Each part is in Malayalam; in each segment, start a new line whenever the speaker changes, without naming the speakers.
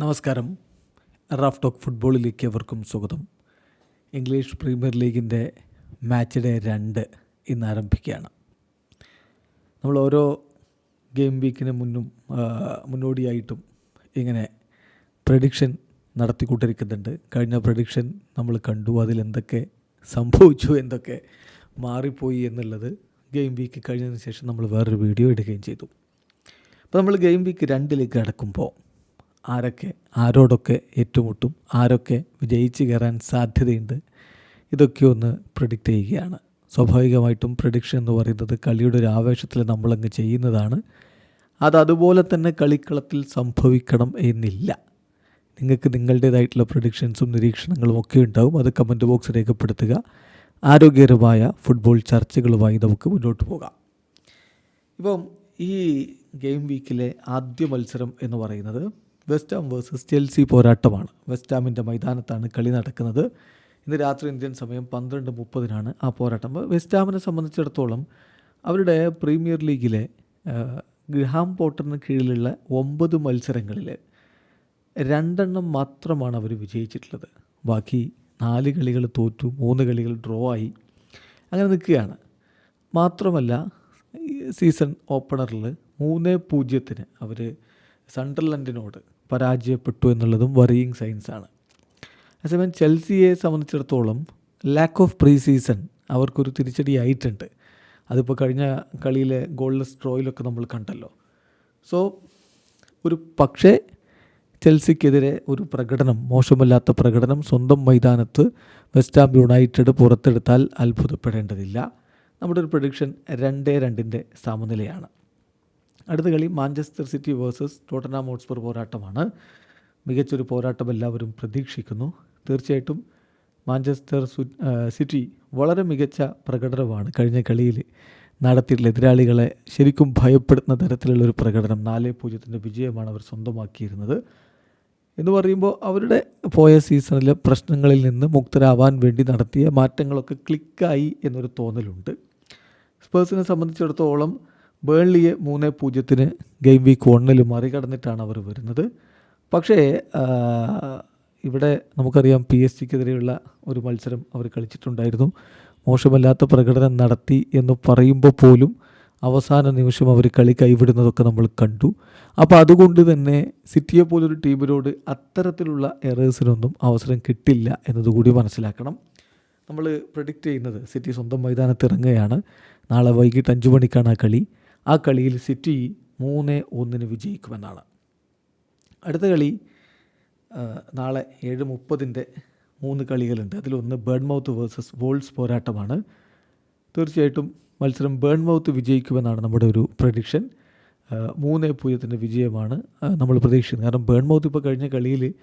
നമസ്കാരം. റാഫ് ടോക്ക് ഫുട്ബോളിലേക്ക് അവർക്കും സ്വാഗതം. ഇംഗ്ലീഷ് പ്രീമിയർ ലീഗിന്റെ മാച്ച് ഡേ രണ്ട് ഇന്ന് ആരംഭിക്കുകയാണ്. നമ്മൾ ഓരോ ഗെയിം വീക്കിന് മുന്നും മുന്നോടിയായിട്ടും ഇങ്ങനെ പ്രഡിക്ഷൻ നടത്തിക്കൊണ്ടിരിക്കുന്നുണ്ട്. കഴിഞ്ഞ പ്രഡിക്ഷൻ നമ്മൾ കണ്ടു. അതിലെന്തൊക്കെ സംഭവിച്ചു എന്തൊക്കെ മാറിപ്പോയി എന്നുള്ളത് ഗെയിം വീക്ക് കഴിഞ്ഞതിന് ശേഷം നമ്മൾ വേറൊരു വീഡിയോ ഇടുകയും ചെയ്തു. അപ്പോൾ നമ്മൾ ഗെയിം വീക്ക് രണ്ടിലേക്ക് കടക്കുമ്പോൾ ആരൊക്കെ ആരോടൊക്കെ ഏറ്റുമുട്ടും ആരൊക്കെ വിജയിച്ച് കയറാൻ സാധ്യതയുണ്ട് ഇതൊക്കെ ഒന്ന് പ്രിഡിക്റ്റ് ചെയ്യുകയാണ്. സ്വാഭാവികമായിട്ടും പ്രഡിക്ഷൻ എന്ന് പറയുന്നത് കളിയുടെ ഒരു ആവേശത്തിൽ നമ്മളങ്ങ് ചെയ്യുന്നതാണ്. അത് അതുപോലെ തന്നെ കളിക്കളത്തിൽ സംഭവിക്കണം എന്നില്ല. നിങ്ങൾക്ക് നിങ്ങളുടേതായിട്ടുള്ള പ്രഡിക്ഷൻസും നിരീക്ഷണങ്ങളും ഒക്കെ ഉണ്ടാവും. അത് കമന്റ് ബോക്സ് രേഖപ്പെടുത്തുക. ആരോഗ്യകരമായ ഫുട്ബോൾ ചർച്ചകളുമായി നമുക്ക് മുന്നോട്ട് പോകാം. ഇപ്പം ഈ ഗെയിം വീക്കിലെ ആദ്യ മത്സരം എന്ന് പറയുന്നത് വെസ്റ്റ് വേഴ്സസ് ചെൽസി പോരാട്ടമാണ്. വെസ്റ്റ് ഹാമിന്റെ മൈതാനത്താണ് കളി നടക്കുന്നത്. ഇന്ന് രാത്രി ഇന്ത്യൻ സമയം പന്ത്രണ്ട് മുപ്പതിനാണ് ആ പോരാട്ടം. വെസ്റ്റാമിനെ സംബന്ധിച്ചിടത്തോളം അവരുടെ പ്രീമിയർ ലീഗിലെ ഗ്രഹാം പോട്ടറിന് കീഴിലുള്ള ഒമ്പത് മത്സരങ്ങളിൽ രണ്ടെണ്ണം മാത്രമാണ് അവർ വിജയിച്ചിട്ടുള്ളത്. ബാക്കി നാല് കളികൾ തോറ്റു മൂന്ന് കളികൾ ഡ്രോ ആയി. അങ്ങനെ നിൽക്കുകയാണ്. മാത്രമല്ല സീസൺ ഓപ്പണറിൽ മൂന്ന് പൂജ്യത്തിന് അവർ സണ്ടർലൻഡിനോട് പരാജയപ്പെട്ടു എന്നുള്ളതും വറിയിങ് സയൻസാണ് അതേസമയം ചെൽസിയെ സംബന്ധിച്ചിടത്തോളം ലാക്ക് ഓഫ് പ്രീ സീസൺ അവർക്കൊരു തിരിച്ചടിയായിട്ടുണ്ട്. അതിപ്പോൾ കഴിഞ്ഞ കളിയിലെ ഗോൾലെസ് ഡ്രോയിലൊക്കെ നമ്മൾ കണ്ടല്ലോ. സോ ഒരു പക്ഷേ ചെൽസിക്കെതിരെ ഒരു പ്രകടനം മോശമല്ലാത്ത പ്രകടനം സ്വന്തം മൈതാനത്ത് വെസ്റ്റ് ഹാം യുണൈറ്റഡ് പുറത്തെടുത്താൽ അത്ഭുതപ്പെടേണ്ടതില്ല. നമ്മുടെ ഒരു പ്രഡിക്ഷൻ രണ്ടേ രണ്ടിന്റെ സമനിലയാണ്. അടുത്ത കളി Manchester City versus Tottenham Hotspur പോരാട്ടമാണ്. മികച്ചൊരു പോരാട്ടം എല്ലാവരും പ്രതീക്ഷിക്കുന്നു. തീർച്ചയായിട്ടും മാഞ്ചസ്റ്റർ സിറ്റി വളരെ മികച്ച പ്രകടനമാണ് കഴിഞ്ഞ കളിയിൽ നടത്തിയിട്ടുള്ള എതിരാളികളെ ശരിക്കും ഭയപ്പെടുത്തുന്ന തരത്തിലുള്ള ഒരു പ്രകടനം നാല് പൂജ്യത്തിന്റെ വിജയമാണ് അവർ സ്വന്തമാക്കിയിരുന്നത്. എന്ന് പറയുമ്പോൾ അവരുടെ പോയ സീസണിലെ പ്രശ്നങ്ങളിൽ നിന്ന് മുക്തരാവാൻ വേണ്ടി നടത്തിയ മാറ്റങ്ങളൊക്കെ ക്ലിക്കായി എന്നൊരു തോന്നലുണ്ട്. സ്പേഴ്സിനെ സംബന്ധിച്ചിടത്തോളം ബേൺലിയെ മൂന്ന് പൂജ്യത്തിന് ഗെയിം വീക്ക് ഒന്നിൽ മറികടന്നിട്ടാണ് അവർ വരുന്നത്. പക്ഷേ ഇവിടെ നമുക്കറിയാം പി എസ് ജിക്കെതിരെയുള്ള ഒരു മത്സരം അവർ കളിച്ചിട്ടുണ്ടായിരുന്നു. മോശമല്ലാത്ത പ്രകടനം നടത്തി എന്ന് പറയുമ്പോൾ പോലും അവസാന നിമിഷം അവർ കളി കൈവിടുന്നതൊക്കെ നമ്മൾ കണ്ടു. അപ്പോൾ അതുകൊണ്ട് തന്നെ സിറ്റിയെ പോലൊരു ടീമിനോട് അത്തരത്തിലുള്ള എറേഴ്സിനൊന്നും അവസരം കിട്ടില്ല എന്നതുകൂടി മനസ്സിലാക്കണം. നമ്മൾ പ്രഡിക്റ്റ് ചെയ്യുന്നത് സിറ്റി സ്വന്തം മൈതാനത്ത് ഇറങ്ങുകയാണ്. നാളെ വൈകിട്ട് അഞ്ച് മണിക്കാണ് ആ കളി. ആ കളിയിൽ സിറ്റി മൂന്ന് ഒന്നിന് വിജയിക്കുമെന്നാണ്. അടുത്ത കളി നാളെ ഏഴ് മുപ്പതിന്റെ മൂന്ന് കളികളുണ്ട്. അതിലൊന്ന് ബേൺമൗത്ത് വേഴ്സസ് വോൾസ് പോരാട്ടമാണ്. തീർച്ചയായിട്ടും മത്സരം ബേൺമൗത്ത് വിജയിക്കുമെന്നാണ് നമ്മുടെ ഒരു പ്രഡിക്ഷൻ. മൂന്ന് പൂജ്യത്തിന്റെ വിജയമാണ് നമ്മൾ പ്രതീക്ഷിക്കുന്നത്. കാരണം ബേൺമൗത്ത് ഇപ്പോൾ കഴിഞ്ഞ കളിയിൽ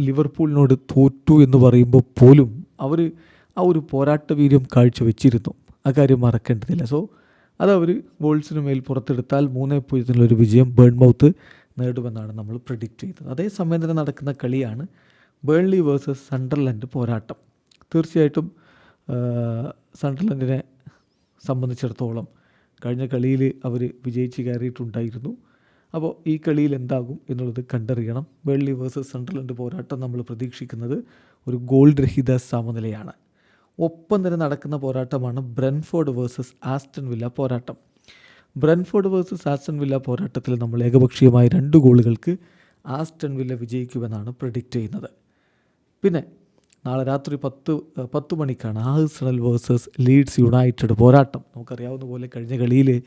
ലിവർപൂളിനോട് തോറ്റു എന്ന് പറയുമ്പോൾ പോലും അവർ ആ ഒരു പോരാട്ട വീര്യം കാഴ്ചവെച്ചിരുന്നു. അക്കാര്യം കാര്യം മറക്കേണ്ടതില്ല. സോ അത് അവർ വോൾസിന് മേൽ പുറത്തെടുത്താൽ മൂന്ന് പൂജ്യത്തിനുള്ളൊരു വിജയം ബേൺമൗത്ത് നേടുമെന്നാണ് നമ്മൾ പ്രഡിക്റ്റ് ചെയ്തത്. അതേസമയം തന്നെ നടക്കുന്ന കളിയാണ് ബേൺലി വേഴ്സസ് സണ്ടർലൻഡ് പോരാട്ടം. തീർച്ചയായിട്ടും സണ്ടർലൻഡിനെ സംബന്ധിച്ചിടത്തോളം കഴിഞ്ഞ കളിയിൽ അവർ വിജയിച്ച് കയറിയിട്ടുണ്ടായിരുന്നു. അപ്പോൾ ഈ കളിയിൽ എന്താകും എന്നുള്ളത് കണ്ടറിയണം. ബേൺലി വേഴ്സസ് സണ്ടർലൻഡ് പോരാട്ടം നമ്മൾ പ്രതീക്ഷിക്കുന്നത് ഒരു ഗോൾ രഹിത സമനിലയാണ്. ഒപ്പം തന്നെ നടക്കുന്ന പോരാട്ടമാണ് ബ്രൻഫോർഡ് വേഴ്സസ് ആസ്റ്റൺ വില്ല പോരാട്ടം. ബ്രൻഫോർഡ് വേഴ്സസ് ആസ്റ്റൺ വില്ല പോരാട്ടത്തിൽ നമ്മൾ ഏകപക്ഷീയമായ രണ്ട് ഗോളുകൾക്ക് ആസ്റ്റൺ വില്ല വിജയിക്കുമെന്നാണ് പ്രഡിക്റ്റ് ചെയ്യുന്നത്. പിന്നെ നാളെ രാത്രി പത്ത് പത്ത് മണിക്കാണ് ആഴ്സണൽ വേഴ്സസ് ലീഡ്സ് യുണൈറ്റഡ് പോരാട്ടം. നമുക്കറിയാവുന്ന പോലെ കഴിഞ്ഞ കളിയിൽ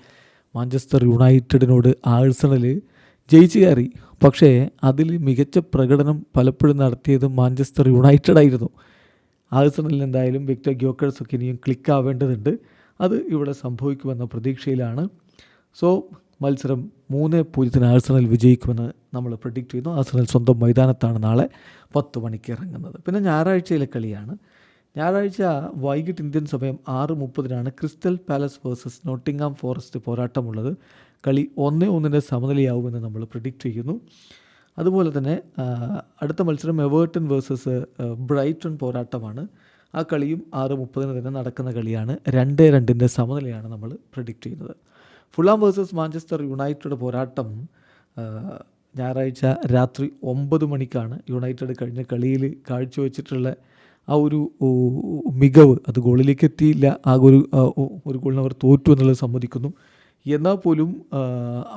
മാഞ്ചസ്റ്റർ യുണൈറ്റഡിനോട് ആഴ്സണൽ ജയിച്ചു കയറി. പക്ഷേ അതിൽ മികച്ച പ്രകടനം പലപ്പോഴും നടത്തിയത് മാഞ്ചസ്റ്റർ യുണൈറ്റഡ് ആയിരുന്നു. ആഴ്സണലിൽ എന്തായാലും വിക്ടർ ഗ്യോക്കേഴ്സ് ഒക്കെ ഇനിയും ക്ലിക്ക് ആവേണ്ടതുണ്ട്. അത് ഇവിടെ സംഭവിക്കുമെന്ന പ്രതീക്ഷയിലാണ്. സോ മത്സരം മൂന്ന് പൂജ്യത്തിന് ആഴ്സണൽ വിജയിക്കുമെന്ന് നമ്മൾ പ്രഡിക്റ്റ് ചെയ്യുന്നു. ആഴ്സണൽ സ്വന്തം മൈതാനത്താണ് നാളെ പത്ത് മണിക്ക് ഇറങ്ങുന്നത്. പിന്നെ ഞായറാഴ്ചയിലെ കളിയാണ്. ഞായറാഴ്ച വൈകിട്ട് ഇന്ത്യൻ സമയം ആറ് മുപ്പതിനാണ് Crystal Palace versus Nottingham Forest പോരാട്ടമുള്ളത്. കളി ഒന്നേ ഒന്നിന്റെ സമനിലയാവുമെന്ന് നമ്മൾ പ്രഡിക്റ്റ് ചെയ്യുന്നു. അതുപോലെ തന്നെ അടുത്ത മത്സരം എവേർട്ടൺ വേഴ്സസ് ബ്രൈറ്റൺ പോരാട്ടമാണ്. ആ കളിയും ആറ് മുപ്പതിന് തന്നെ നടക്കുന്ന കളിയാണ്. രണ്ട് രണ്ടിന്റെ സമനിലയാണ് നമ്മൾ പ്രഡിക്റ്റ് ചെയ്യുന്നത്. ഫുള്ളാം വേഴ്സസ് മാഞ്ചസ്റ്റർ യുണൈറ്റഡ് പോരാട്ടം ഞായറാഴ്ച രാത്രി ഒമ്പത് മണിക്കാണ് യുണൈറ്റഡ് കഴിഞ്ഞ കളിയിൽ കാഴ്ചവെച്ചിട്ടുള്ള ആ ഒരു മികവ്. അത് ഗോളിലേക്ക് എത്തിയില്ല. ആ ഒരു ഒരു ഗോളിന് അവർ തോറ്റു എന്നുള്ളത് സമ്മതിക്കുന്നു. എന്നാൽ പോലും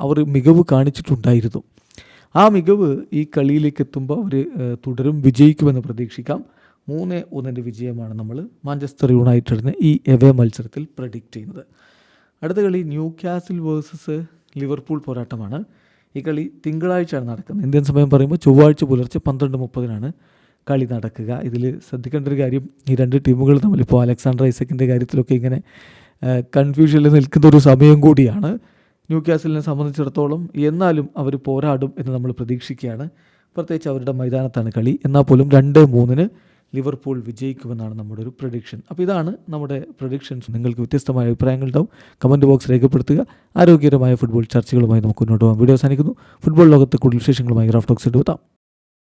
അവർ മികവ് കാണിച്ചിട്ടുണ്ടായിരുന്നു. ആ മികവ് ഈ കളിയിലേക്ക് എത്തുമ്പോൾ അവർ തുടരും വിജയിക്കുമെന്ന് പ്രതീക്ഷിക്കാം. മൂന്ന് ഒന്നിന്റെ വിജയമാണ് നമ്മൾ മാഞ്ചസ്റ്റർ യുണൈറ്റഡിന് ഈ എവേ മത്സരത്തിൽ പ്രഡിക്റ്റ് ചെയ്യുന്നത്. അടുത്ത കളി ന്യൂ കാസിൽ വേഴ്സസ് ലിവർപൂൾ പോരാട്ടമാണ്. ഈ കളി തിങ്കളാഴ്ചയാണ് നടക്കുന്നത്. ഇന്ത്യൻ സമയം പറയുമ്പോൾ ചൊവ്വാഴ്ച പുലർച്ചെ പന്ത്രണ്ട് മുപ്പതിനാണ് കളി നടക്കുക. ഇതിൽ ശ്രദ്ധിക്കേണ്ട ഒരു കാര്യം ഈ രണ്ട് ടീമുകൾ തമ്മിൽ ഇപ്പോൾ അലക്സാണ്ടർ ഐസക്കിന്റെ കാര്യത്തിലൊക്കെ ഇങ്ങനെ കൺഫ്യൂഷനിൽ നിൽക്കുന്ന ഒരു സമയം കൂടിയാണ്. ന്യൂ കാസിലിനെ സംബന്ധിച്ചിടത്തോളം എന്നാലും അവർ പോരാടും എന്ന് നമ്മൾ പ്രതീക്ഷിക്കുകയാണ്. പ്രത്യേകിച്ച് അവരുടെ മൈതാനത്താണ് കളി. എന്നാൽ പോലും രണ്ട് മൂന്നിന് ലിവർപൂൾ വിജയിക്കുമെന്നാണ് നമ്മുടെ ഒരു പ്രഡിക്ഷൻ. അപ്പോൾ ഇതാണ് നമ്മുടെ പ്രഡിക്ഷൻസ് നിങ്ങൾക്ക് വ്യത്യസ്തമായ അഭിപ്രായങ്ങൾ അഭിപ്രായങ്ങളുണ്ടാവും കമന്റ് ബോക്സ് രേഖപ്പെടുത്തുക. ആരോഗ്യകരമായ ഫുട്ബോൾ ചർച്ചകളുമായി നമുക്ക് മുന്നോട്ട് പോകാം. വീഡിയോ അവസാനിക്കുന്നു. ഫുട്ബോൾ ലോകത്ത് കൂടുതൽ വിശേഷങ്ങളുമായി ഗ്രാഫ് ടോക്സ് എടുത്താം